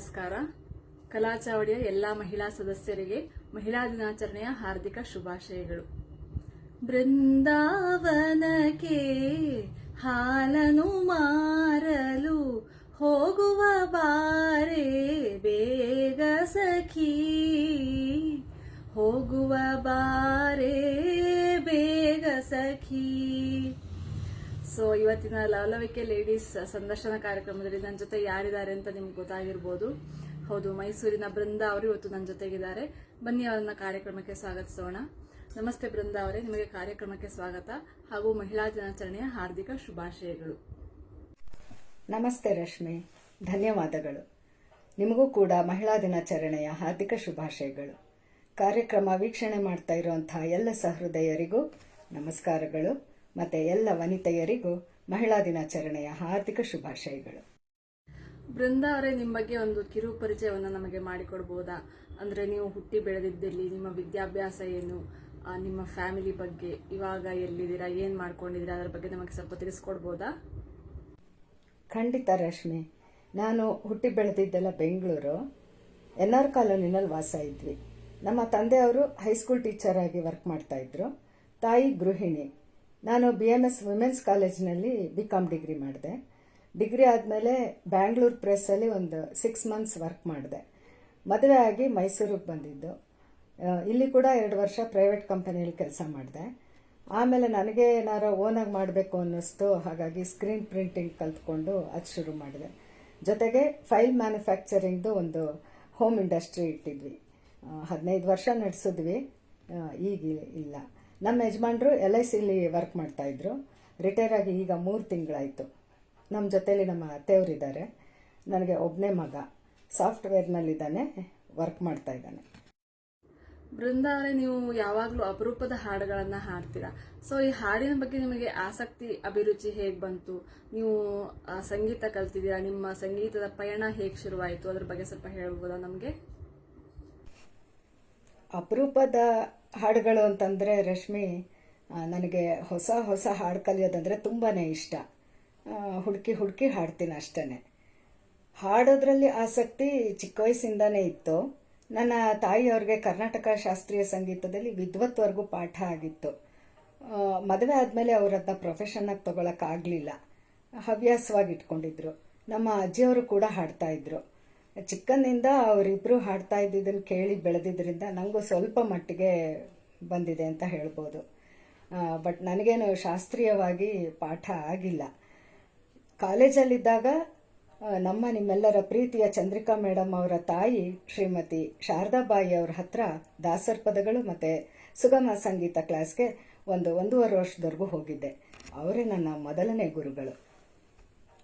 ನಮಸ್ಕಾರ. ಕಲಾಚಾವಡಿಯ ಎಲ್ಲ ಮಹಿಳಾ ಸದಸ್ಯರಿಗೆ ಮಹಿಳಾ ದಿನಾಚರಣೆಯ ಹಾರ್ದಿಕ ಶುಭಾಶಯಗಳು. ಬೃಂದಾವನಕ್ಕೆ ಹಾಲನು ಮಾರಲು ಹೋಗುವ ಬಾರೆ ಬೇಗ ಸಖಿ. ಹೋಗುವ ಬಾರೆ ಬೇಗ ಸಖಿ. ಸೊ ಇವತ್ತಿನ ಲವಲವಿಕೆ ಲೇಡೀಸ್ ಸಂದರ್ಶನ ಕಾರ್ಯಕ್ರಮದಲ್ಲಿ ನನ್ನ ಜೊತೆ ಯಾರಿದ್ದಾರೆ ಅಂತ ನಿಮ್ಗೆ ಗೊತ್ತಾಗಿರ್ಬೋದು. ಹೌದು, ಮೈಸೂರಿನ ಬೃಂದ ಅವರು ಇವತ್ತು ನನ್ನ ಜೊತೆಗಿದ್ದಾರೆ. ಬನ್ನಿ ಅವರನ್ನ ಕಾರ್ಯಕ್ರಮಕ್ಕೆ ಸ್ವಾಗತಿಸೋಣ. ನಮಸ್ತೆ ಬೃಂದ ಅವರೇ, ನಿಮಗೆ ಕಾರ್ಯಕ್ರಮಕ್ಕೆ ಸ್ವಾಗತ ಹಾಗೂ ಮಹಿಳಾ ದಿನಾಚರಣೆಯ ಹಾರ್ದಿಕ ಶುಭಾಶಯಗಳು. ನಮಸ್ತೆ ರಶ್ಮಿ, ಧನ್ಯವಾದಗಳು. ನಿಮಗೂ ಕೂಡ ಮಹಿಳಾ ದಿನಾಚರಣೆಯ ಹಾರ್ದಿಕ ಶುಭಾಶಯಗಳು. ಕಾರ್ಯಕ್ರಮ ವೀಕ್ಷಣೆ ಮಾಡ್ತಾ ಇರುವಂತಹ ಎಲ್ಲ ಸಹೃದಯರಿಗೂ ನಮಸ್ಕಾರಗಳು. ಮತ್ತೆ ಎಲ್ಲ ವನಿತೆಯರಿಗೂ ಮಹಿಳಾ ದಿನಾಚರಣೆಯ ಹಾರ್ದಿಕ ಶುಭಾಶಯಗಳು. ಬೃಂದ ಅವರೇ ನಿಮ್ಮ ಬಗ್ಗೆ ಒಂದು ಕಿರು ಪರಿಚಯವನ್ನು ನಮಗೆ ಮಾಡಿಕೊಡ್ಬೋದಾ? ಅಂದ್ರೆ ನೀವು ಹುಟ್ಟಿ ಬೆಳೆದಿದ್ದಲ್ಲಿ ನಿಮ್ಮ ವಿದ್ಯಾಭ್ಯಾಸ ಏನು? ನಿಮ್ಮ ಫ್ಯಾಮಿಲಿ ಬಗ್ಗೆ ಇವಾಗ ಎಲ್ಲಿದ್ದೀರಾ? ಏನ್ ಮಾಡ್ಕೊಂಡಿದ್ದೀರಾ? ಅದರ ಬಗ್ಗೆ ನಮಗೆ ಸ್ವಲ್ಪ ತಿಳಿಸ್ಕೊಡ್ಬೋದಾ? ಖಂಡಿತ ರಶ್ಮಿ. ನಾನು ಹುಟ್ಟಿ ಬೆಳೆದಿದ್ದೆಲ್ಲ ಬೆಂಗಳೂರು. ಎನ್ ಆರ್ ಕಾಲೋನಿನಲ್ಲಿ ವಾಸ ಇದ್ವಿ. ನಮ್ಮ ತಂದೆಯವರು ಹೈಸ್ಕೂಲ್ ಟೀಚರ್ ಆಗಿ ವರ್ಕ್ ಮಾಡ್ತಾ ಇದ್ರು. ತಾಯಿ ಗೃಹಿಣಿ. ನಾನು ಬಿ ಎಂ ಎಸ್ ವಿಮೆನ್ಸ್ ಕಾಲೇಜ್ನಲ್ಲಿ ಬಿ ಕಾಮ್ ಡಿಗ್ರಿ ಮಾಡಿದೆ. ಡಿಗ್ರಿ ಆದಮೇಲೆ ಬ್ಯಾಂಗ್ಳೂರ್ ಪ್ರೆಸ್ಸಲ್ಲಿ ಒಂದು ಸಿಕ್ಸ್ ಮಂತ್ಸ್ ವರ್ಕ್ ಮಾಡಿದೆ. ಮದುವೆ ಆಗಿ ಮೈಸೂರಿಗೆ ಬಂದಿದ್ದು. ಇಲ್ಲಿ ಕೂಡ ಎರಡು ವರ್ಷ ಪ್ರೈವೇಟ್ ಕಂಪನಿಯಲ್ಲಿ ಕೆಲಸ ಮಾಡಿದೆ. ಆಮೇಲೆ ನನಗೆ ಏನಾರ ಓನಾಗಿ ಮಾಡಬೇಕು ಅನ್ನಿಸ್ತು, ಹಾಗಾಗಿ ಸ್ಕ್ರೀನ್ ಪ್ರಿಂಟಿಂಗ್ ಕಲ್ತ್ಕೊಂಡು ಅದು ಶುರು ಮಾಡಿದೆ. ಜೊತೆಗೆ ಫೈಲ್ ಮ್ಯಾನುಫ್ಯಾಕ್ಚರಿಂಗ್ದು ಒಂದು ಹೋಮ್ ಇಂಡಸ್ಟ್ರಿ ಇಟ್ಟಿದ್ವಿ. ಹದಿನೈದು ವರ್ಷ ನಡೆಸಿದ್ವಿ. ಈಗ ಇಲ್ಲ. ನಮ್ಮ ಯಜಮಾನ್ರು ಎಲ್ ಐ ಸಿಲಿ ವರ್ಕ್ ಮಾಡ್ತಾಯಿದ್ರು ರಿಟೈರ್ ಆಗಿ ಈಗ ಮೂರು ತಿಂಗಳಾಯಿತು. ನಮ್ಮ ಜೊತೇಲಿ ನಮ್ಮ ಅತ್ತೆಯವರಿದ್ದಾರೆ ನನಗೆ ಒಬ್ಬನೇ ಮಗ. ಸಾಫ್ಟ್ವೇರ್ನಲ್ಲಿದ್ದಾನೆ ವರ್ಕ್ ಮಾಡ್ತಾ ಇದ್ದಾನೆ. ಬೃಂದ ಅವರೇ ನೀವು ಯಾವಾಗಲೂ ಅಪರೂಪದ ಹಾಡುಗಳನ್ನು ಹಾಡ್ತೀರಾ? ಸೊ ಈ ಹಾಡಿನ ಬಗ್ಗೆ ನಿಮಗೆ ಆಸಕ್ತಿ ಅಭಿರುಚಿ ಹೇಗೆ ಬಂತು? ನೀವು ಆ, ಸಂಗೀತ ಕಲ್ತಿದ್ದೀರಾ? ನಿಮ್ಮ ಸಂಗೀತದ ಪಯಣ ಹೇಗೆ ಶುರುವಾಯಿತು? ಅದ್ರ ಬಗ್ಗೆ ಸ್ವಲ್ಪ ಹೇಳ್ಬೋದಾ ನಮಗೆ? ಅಪರೂಪದ ಹಾಡುಗಳು ಅಂತಂದರೆ ರಶ್ಮಿ ನನಗೆ ಹೊಸ ಹೊಸ ಹಾಡು ಕಲಿಯೋದಂದರೆ ತುಂಬಾ ಇಷ್ಟ. ಹುಡುಕಿ ಹುಡುಕಿ ಹಾಡ್ತೀನಿ ಅಷ್ಟೇ ಹಾಡೋದ್ರಲ್ಲಿ ಆಸಕ್ತಿ ಚಿಕ್ಕ ವಯಸ್ಸಿಂದನೇ ಇತ್ತು. ನನ್ನ ತಾಯಿಯವ್ರಿಗೆ ಕರ್ನಾಟಕ ಶಾಸ್ತ್ರೀಯ ಸಂಗೀತದಲ್ಲಿ ವಿದ್ವತ್ವರೆಗೂ ಪಾಠ ಆಗಿತ್ತು. ಮದುವೆ ಆದಮೇಲೆ ಅವರದನ್ನ ಪ್ರೊಫೆಷನ್ನಾಗಿ ತೊಗೊಳಕ್ಕಾಗಲಿಲ್ಲ ಹವ್ಯಾಸವಾಗಿ ಇಟ್ಕೊಂಡಿದ್ರು ನಮ್ಮ ಅಜ್ಜಿಯವರು ಕೂಡ ಹಾಡ್ತಾ ಇದ್ರು. ಚಿಕ್ಕಂದಿಂದ ಅವರಿಬ್ಬರು ಹಾಡ್ತಾ ಇದ್ದಿದ್ದನ್ನು ಕೇಳಿ ಬೆಳೆದಿದ್ದರಿಂದ ನನಗೂ ಸ್ವಲ್ಪ ಮಟ್ಟಿಗೆ ಬಂದಿದೆ ಅಂತ ಹೇಳ್ಬೋದು. ಬಟ್ ನನಗೇನು ಶಾಸ್ತ್ರೀಯವಾಗಿ ಪಾಠ ಆಗಿಲ್ಲ. ಕಾಲೇಜಲ್ಲಿದ್ದಾಗ ನಮ್ಮ ನಿಮ್ಮೆಲ್ಲರ ಪ್ರೀತಿಯ ಚಂದ್ರಿಕಾ ಮೇಡಮ್ ಅವರ ತಾಯಿ ಶ್ರೀಮತಿ ಶಾರದಾಬಾಯಿ ಅವ್ರ ಹತ್ರ ದಾಸರ್ ಪದಗಳು ಮತ್ತು ಸುಗಮ ಸಂಗೀತ ಕ್ಲಾಸ್ಗೆ ಒಂದು ಒಂದೂವರೆ ವರ್ಷದವರೆಗೂ ಹೋಗಿದ್ದೆ. ಅವರೇ ನನ್ನ ಮೊದಲನೇ ಗುರುಗಳು.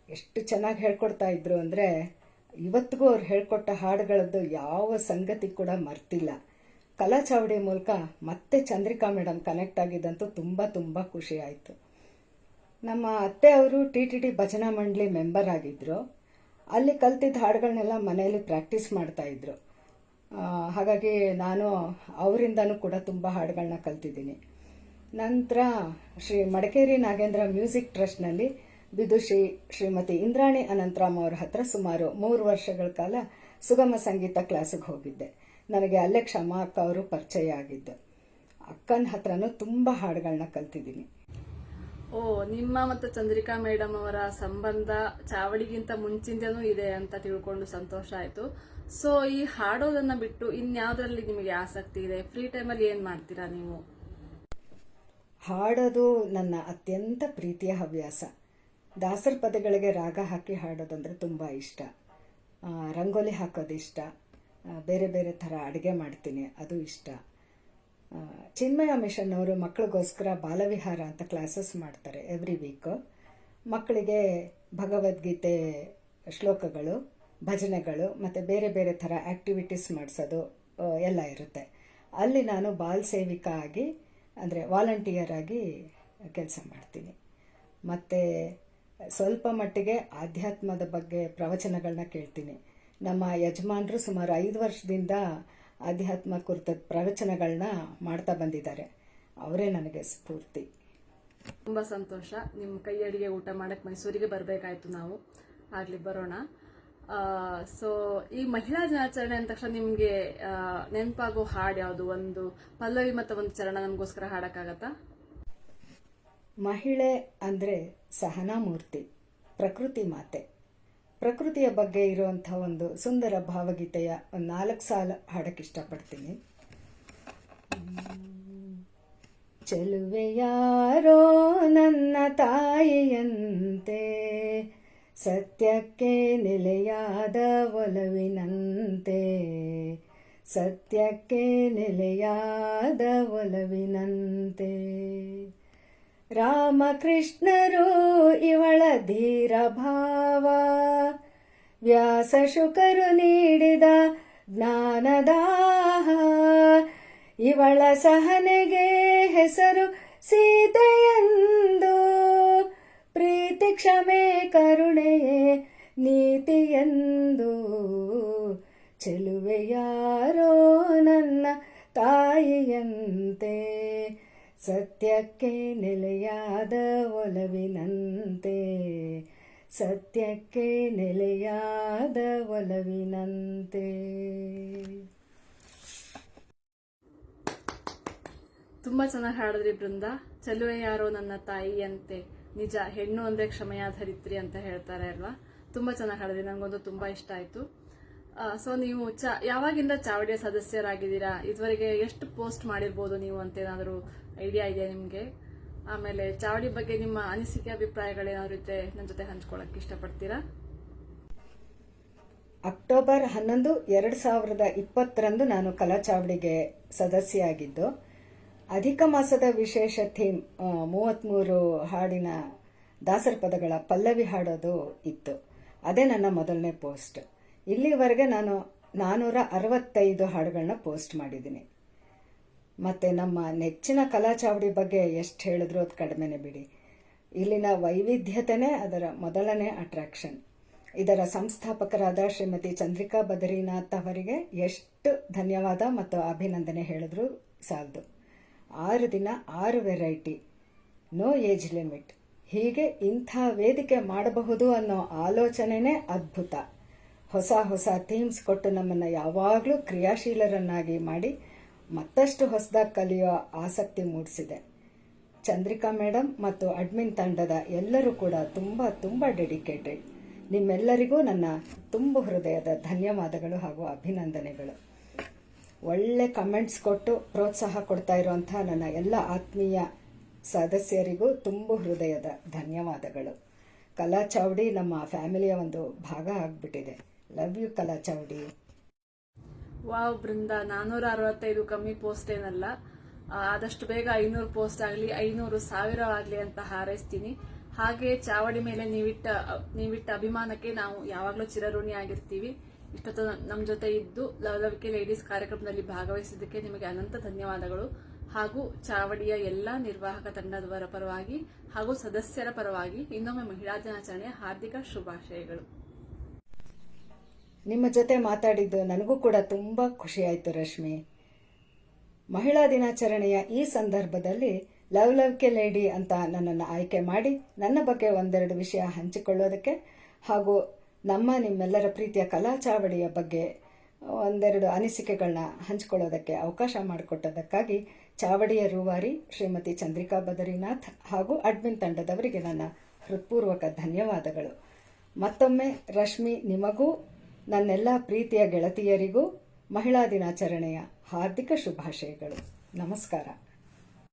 ಎಷ್ಟು ಚೆನ್ನಾಗಿ ಹೇಳ್ಕೊಡ್ತಾ ಇದ್ರು ಅಂದರೆ ಇವತ್ತಿಗೂ ಅವ್ರು ಹೇಳ್ಕೊಟ್ಟ ಹಾಡುಗಳದ್ದು ಯಾವ ಸಂಗತಿ ಕೂಡ ಮರ್ತಿಲ್ಲ. ಕಲಾ ಚಾವಡಿ ಮೂಲಕ ಮತ್ತೆ ಚಂದ್ರಿಕಾ ಮೇಡಮ್ ಕನೆಕ್ಟ್ ಆಗಿದ್ದಂತೂ ತುಂಬ ತುಂಬ ಖುಷಿ ಆಯಿತು. ನಮ್ಮ ಅತ್ತೆ ಅವರು ಟಿ ಟಿ ಟಿ ಭಜನಾ ಮಂಡಳಿ ಮೆಂಬರ್ ಆಗಿದ್ದರು ಅಲ್ಲಿ ಕಲ್ತಿದ್ದ ಹಾಡುಗಳನ್ನೆಲ್ಲ ಮನೆಯಲ್ಲಿ ಪ್ರಾಕ್ಟೀಸ್ ಮಾಡ್ತಾಯಿದ್ರು ಹಾಗಾಗಿ ನಾನು ಅವರಿಂದನೂ ಕೂಡ ತುಂಬ ಹಾಡುಗಳನ್ನ ಕಲ್ತಿದ್ದೀನಿ. ನಂತರ ಶ್ರೀ ಮಡಿಕೇರಿ ನಾಗೇಂದ್ರ ಮ್ಯೂಸಿಕ್ ಟ್ರಸ್ಟ್ನಲ್ಲಿ ವಿದುಷಿ ಶ್ರೀಮತಿ ಇಂದ್ರಾಣಿ ಅನಂತರಾಮ್ ಅವ್ರ ಹತ್ರ ಸುಮಾರು ಮೂರು ವರ್ಷಗಳ ಕಾಲ ಸುಗಮ ಸಂಗೀತ ಕ್ಲಾಸಿಗೆ ಹೋಗಿದ್ದೆ. ನನಗೆ ಅಲ್ಲೇ ಕ್ಷಮಾ ಅಕ್ಕ ಅವರು ಪರಿಚಯ ಆಗಿದ್ದು. ಅಕ್ಕನ ಹತ್ರನೂ ತುಂಬ ಹಾಡುಗಳನ್ನ ಕಲ್ತಿದ್ದೀನಿ. ಓ ನಿಮ್ಮ ಮತ್ತು ಚಂದ್ರಿಕಾ ಮೇಡಮ್ ಅವರ ಸಂಬಂಧ ಚಾವಡಿಗಿಂತ ಮುಂಚಿಂದನೂ ಇದೆ ಅಂತ ತಿಳ್ಕೊಂಡು ಸಂತೋಷ ಆಯಿತು. ಸೊ ಈ ಹಾಡೋದನ್ನ ಬಿಟ್ಟು ಇನ್ಯಾವುದರಲ್ಲಿ ನಿಮಗೆ ಆಸಕ್ತಿ ಇದೆ? ಫ್ರೀ ಟೈಮಲ್ಲಿ ಏನು ಮಾಡ್ತೀರಾ ನೀವು? ಹಾಡೋದು ನನ್ನ ಅತ್ಯಂತ ಪ್ರೀತಿಯ ಹವ್ಯಾಸ. ದಾಸರ ಪದಗಳಿಗೆ ರಾಗ ಹಾಕಿ ಹಾಡೋದಂದರೆ ತುಂಬ ಇಷ್ಟ. ರಂಗೋಲಿ ಹಾಕೋದು ಇಷ್ಟ. ಬೇರೆ ಬೇರೆ ಥರ ಅಡುಗೆ ಮಾಡ್ತೀನಿ, ಅದು ಇಷ್ಟ. ಚಿನ್ಮಯ ಮಿಷನ್ ಅವರು ಮಕ್ಕಳಿಗೋಸ್ಕರ ಬಾಲವಿಹಾರ ಅಂತ ಕ್ಲಾಸಸ್ ಮಾಡ್ತಾರೆ ಎವ್ರಿ ವೀಕ್. ಮಕ್ಕಳಿಗೆ ಭಗವದ್ಗೀತೆ ಶ್ಲೋಕಗಳು, ಭಜನೆಗಳು, ಮತ್ತು ಬೇರೆ ಬೇರೆ ಥರ ಆ್ಯಕ್ಟಿವಿಟೀಸ್ ಮಾಡಿಸೋದು ಎಲ್ಲ ಇರುತ್ತೆ. ಅಲ್ಲಿ ನಾನು ಬಾಲ್ ಸೇವಿಕ ಆಗಿ, ಅಂದರೆ ವಾಲಂಟಿಯರ್ ಆಗಿ ಕೆಲಸ ಮಾಡ್ತೀನಿ. ಮತ್ತು ಸ್ವಲ್ಪ ಮಟ್ಟಿಗೆ ಆಧ್ಯಾತ್ಮದ ಬಗ್ಗೆ ಪ್ರವಚನಗಳನ್ನ ಕೇಳ್ತೀನಿ. ನಮ್ಮ ಯಜಮಾನರು ಸುಮಾರು ಐದು ವರ್ಷದಿಂದ ಆಧ್ಯಾತ್ಮ ಕುರಿತ ಪ್ರವಚನಗಳನ್ನ ಮಾಡ್ತಾ ಬಂದಿದ್ದಾರೆ. ಅವರೇ ನನಗೆ ಸ್ಫೂರ್ತಿ. ತುಂಬ ಸಂತೋಷ. ನಿಮ್ಮ ಕೈ ಅಡಿಗೆ ಊಟ ಮಾಡಕ್ಕೆ ಮೈಸೂರಿಗೆ ಬರಬೇಕಾಯ್ತು ನಾವು. ಆಗಲಿ ಬರೋಣ. ಸೊ ಈ ಮಹಿಳಾ ದಿನಾಚರಣೆ ಅಂದ ತಕ್ಷಣ ನಿಮಗೆ ನೆನಪಾಗೋ ಹಾಡು ಯಾವುದು? ಒಂದು ಪಲ್ಲವಿ ಮತ್ತು ಒಂದು ಚರಣ ನಮಗೋಸ್ಕರ ಹಾಡಕ್ಕಾಗತ್ತಾ? ಮಹಿಳೆ ಅಂದರೆ ಸಹನಾಮೂರ್ತಿ ಪ್ರಕೃತಿ ಮಾತೆ. ಪ್ರಕೃತಿಯ ಬಗ್ಗೆ ಇರುವಂಥ ಒಂದು ಸುಂದರ ಭಾವಗೀತೆಯ ಒಂದು ನಾಲ್ಕು ಸಾಲ ಹಾಡಕ್ಕೆ ಇಷ್ಟಪಡ್ತೀನಿ ಚೆಲುವೆ ಯಾರೋ ನನ್ನ ತಾಯಿಯಂತೆ, ಸತ್ಯಕ್ಕೆ ನೆಲೆಯಾದ ಒಲವಿನಂತೆ, ಸತ್ಯಕ್ಕೆ ನೆಲೆಯಾದ ಒಲವಿನಂತೆ. ರಾಮಕೃಷ್ಣರು ಇವಳ ಧೀರ ಭಾವ. ವ್ಯಾಸ ಶುಕರು ನೀಡಿದ ಜ್ಞಾನದಾಹ. ಇವಳ ಸಹನೆಗೆ ಹೆಸರು ಸೀತೆಯಂದು. ಪ್ರೀತಿ ಕ್ಷಮೆ, ಕರುಣೆಯೇ ನೀತಿಯಂದು. ಚೆಲುವೆಯಾರೋ ನನ್ನ ತಾಯಿಯಂತೆ. ಸತ್ಯಕ್ಕೆ ನೆಲೆಯಾದ ಒಲವಿನಂತೆ. ಸತ್ಯಕ್ಕೆ ನೆಲೆಯಾದ ಒಲವಿನಂತೆ. ತುಂಬ ಚೆನ್ನಾಗಿ ಹಾಡಿದ್ರಿ ಬೃಂದ. ಚಲುವೆ ಯಾರೋ ನನ್ನ ತಾಯಿಯಂತೆ. ನಿಜ, ಹೆಣ್ಣು ಅಂದ್ರೆ ಕ್ಷಮೆಯಾಧರಿತ್ರಿ ಅಂತ ಹೇಳ್ತಾರೆ ಅಲ್ವಾ? ತುಂಬಾ ಚೆನ್ನಾಗಿ ಹಾಡಿದ್ರಿ. ನನಗೊಂದು ತುಂಬಾ ಇಷ್ಟ ಆಯ್ತು. ಸೊ ನೀವು ಚ, ಯಾವಾಗಿಂದ ಚಾವಡಿಯ ಸದಸ್ಯರಾಗಿದ್ದೀರಾ? ಇದುವರೆಗೆ ಎಷ್ಟು ಪೋಸ್ಟ್ ಮಾಡಿರ್ಬೋದು ನೀವು ಅಂತ ಏನಾದರೂ ಐಡಿಯಾ ಇದೆಯಾ ನಿಮಗೆ? ಆಮೇಲೆ ಚಾವಡಿ ಬಗ್ಗೆ ನಿಮ್ಮ ಅನಿಸಿಕೆ ಅಭಿಪ್ರಾಯಗಳೇನಾದ್ರು ಇದ್ದರೆ ನನ್ನ ಜೊತೆ ಹಂಚ್ಕೊಳ್ಳೋಕೆ ಇಷ್ಟಪಡ್ತೀರಾ? ಅಕ್ಟೋಬರ್ ಹನ್ನೊಂದು, ಎರಡು ಸಾವಿರದ ಇಪ್ಪತ್ತರಂದು ನಾನು ಕಲಾ ಚಾವಡಿಗೆ ಸದಸ್ಯೆಯಾಗಿದ್ದು, ಅಧಿಕ ಮಾಸದ ವಿಶೇಷ ಥೀಮ್ ಮೂವತ್ತ್ಮೂರು ಹಾಡಿನ ದಾಸರ ಪದಗಳ ಪಲ್ಲವಿ ಹಾಡೋದು ಇತ್ತು. ಅದೇ ನನ್ನ ಮೊದಲನೇ ಪೋಸ್ಟ್. ಇಲ್ಲಿವರೆಗೆ ನಾನು ನಾನ್ನೂರ ಅರವತ್ತೈದು ಹಾಡುಗಳನ್ನ ಪೋಸ್ಟ್ ಮಾಡಿದ್ದೀನಿ. ಮತ್ತು ನಮ್ಮ ನೆಚ್ಚಿನ ಕಲಾಚಾವಡಿ ಬಗ್ಗೆ ಎಷ್ಟು ಹೇಳಿದ್ರು ಅದು ಕಡಿಮೆನೇ ಬಿಡಿ. ಇಲ್ಲಿನ ವೈವಿಧ್ಯತೆನೇ ಅದರ ಮೊದಲನೇ ಅಟ್ರಾಕ್ಷನ್ ಇದರ ಸಂಸ್ಥಾಪಕರಾದ ಶ್ರೀಮತಿ ಚಂದ್ರಿಕಾ ಬದರಿನಾಥ್ ಅವರಿಗೆ ಎಷ್ಟು ಧನ್ಯವಾದ ಮತ್ತು ಅಭಿನಂದನೆ ಹೇಳಿದ್ರು ಸಾಲದು. ಆರು ದಿನ, ಆರು ವೆರೈಟಿ ನೋ ಏಜ್ ಲಿಮಿಟ್ ಹೀಗೆ ಇಂಥ ವೇದಿಕೆ ಮಾಡಬಹುದು ಅನ್ನೋ ಆಲೋಚನೆನೇ ಅದ್ಭುತ. ಹೊಸ ಹೊಸ ಥೀಮ್ಸ್ ಕೊಟ್ಟು ನಮ್ಮನ್ನು ಯಾವಾಗಲೂ ಕ್ರಿಯಾಶೀಲರನ್ನಾಗಿ ಮಾಡಿ ಮತ್ತಷ್ಟು ಹೊಸದಾಗಿ ಕಲಿಯೋ ಆಸಕ್ತಿ ಮೂಡಿಸಿದೆ. ಚಂದ್ರಿಕಾ ಮೇಡಮ್ ಮತ್ತು ಅಡ್ಮಿನ್ ತಂಡದ ಎಲ್ಲರೂ ಕೂಡ ತುಂಬ ತುಂಬ ಡೆಡಿಕೇಟೆಡ್. ನಿಮ್ಮೆಲ್ಲರಿಗೂ ನನ್ನ ತುಂಬ ಹೃದಯದ ಧನ್ಯವಾದಗಳು ಹಾಗೂ ಅಭಿನಂದನೆಗಳು. ಒಳ್ಳೆ ಕಮೆಂಟ್ಸ್ ಕೊಟ್ಟು ಪ್ರೋತ್ಸಾಹ ಕೊಡ್ತಾ ಇರುವಂಥ ನನ್ನ ಎಲ್ಲ ಆತ್ಮೀಯ ಸದಸ್ಯರಿಗೂ ತುಂಬ ಹೃದಯದ ಧನ್ಯವಾದಗಳು. ಕಲಾ ಚಾವಡಿ ನಮ್ಮ ಫ್ಯಾಮಿಲಿಯ ಒಂದು ಭಾಗ ಆಗಿಬಿಟ್ಟಿದೆ. ಲವ್ ಯು ಕಲಾ ಚೌಡಿ ವಾವ್ ಬೃಂದ ನಾನೂರ ಅರವತ್ತೈದು ಕಮ್ಮಿ ಪೋಸ್ಟ್ ಏನಲ್ಲ. ಆದಷ್ಟು ಬೇಗ ಐನೂರು ಪೋಸ್ಟ್ ಆಗಲಿ, ಐನೂರು ಸಾವಿರ ಆಗಲಿ ಅಂತ ಹಾರೈಸ್ತೀನಿ. ಹಾಗೆ ಚಾವಡಿ ಮೇಲೆ ನೀವಿಟ್ಟ ನೀವಿಟ್ಟ ಅಭಿಮಾನಕ್ಕೆ ನಾವು ಯಾವಾಗಲೂ ಚಿರಋಣಿ ಆಗಿರ್ತೀವಿ. ಇಷ್ಟೊತ್ತು ನಮ್ಮ ಜೊತೆ ಇದ್ದು ಲವಲವಿಕೆ ಲೇಡೀಸ್ ಕಾರ್ಯಕ್ರಮದಲ್ಲಿ ಭಾಗವಹಿಸಿದ್ದಕ್ಕೆ ನಿಮಗೆ ಅನಂತ ಧನ್ಯವಾದಗಳು. ಹಾಗೂ ಚಾವಡಿಯ ಎಲ್ಲ ನಿರ್ವಾಹಕ ತಂಡದವರ ಪರವಾಗಿ ಹಾಗೂ ಸದಸ್ಯರ ಪರವಾಗಿ ಇನ್ನೊಮ್ಮೆ ಮಹಿಳಾ ದಿನಾಚರಣೆಯ ಹಾರ್ದಿಕ ಶುಭಾಶಯಗಳು. ನಿಮ್ಮ ಜೊತೆ ಮಾತಾಡಿದ್ದು ನನಗೂ ಕೂಡ ತುಂಬ ಖುಷಿಯಾಯಿತು ರಶ್ಮಿ. ಮಹಿಳಾ ದಿನಾಚರಣೆಯ ಈ ಸಂದರ್ಭದಲ್ಲಿ ಲವ್ ಲವ್ ಕೆ ಲೇಡಿ ಅಂತ ನನ್ನನ್ನು ಆಯ್ಕೆ ಮಾಡಿ ನನ್ನ ಬಗ್ಗೆ ಒಂದೆರಡು ವಿಷಯ ಹಂಚಿಕೊಳ್ಳೋದಕ್ಕೆ ಹಾಗೂ ನಮ್ಮ ನಿಮ್ಮೆಲ್ಲರ ಪ್ರೀತಿಯ ಕಲಾ ಚಾವಡಿಯ ಬಗ್ಗೆ ಒಂದೆರಡು ಅನಿಸಿಕೆಗಳನ್ನ ಹಂಚಿಕೊಳ್ಳೋದಕ್ಕೆ ಅವಕಾಶ ಮಾಡಿಕೊಟ್ಟದಕ್ಕಾಗಿ ಚಾವಡಿಯ ರೂವಾರಿ ಶ್ರೀಮತಿ ಚಂದ್ರಿಕಾ ಬದರಿನಾಥ್ ಹಾಗೂ ಅಡ್ಮಿನ್ ತಂಡದವರಿಗೆ ನನ್ನ ಹೃತ್ಪೂರ್ವಕ ಧನ್ಯವಾದಗಳು. ಮತ್ತೊಮ್ಮೆ ರಶ್ಮಿ, ನಿಮಗೂ ನನ್ನೆಲ್ಲ ಪ್ರೀತಿಯ ಗೆಳತಿಯರಿಗೂ ಮಹಿಳಾ ದಿನಾಚರಣೆಯ ಹಾರ್ದಿಕ ಶುಭಾಶಯಗಳು. ನಮಸ್ಕಾರ.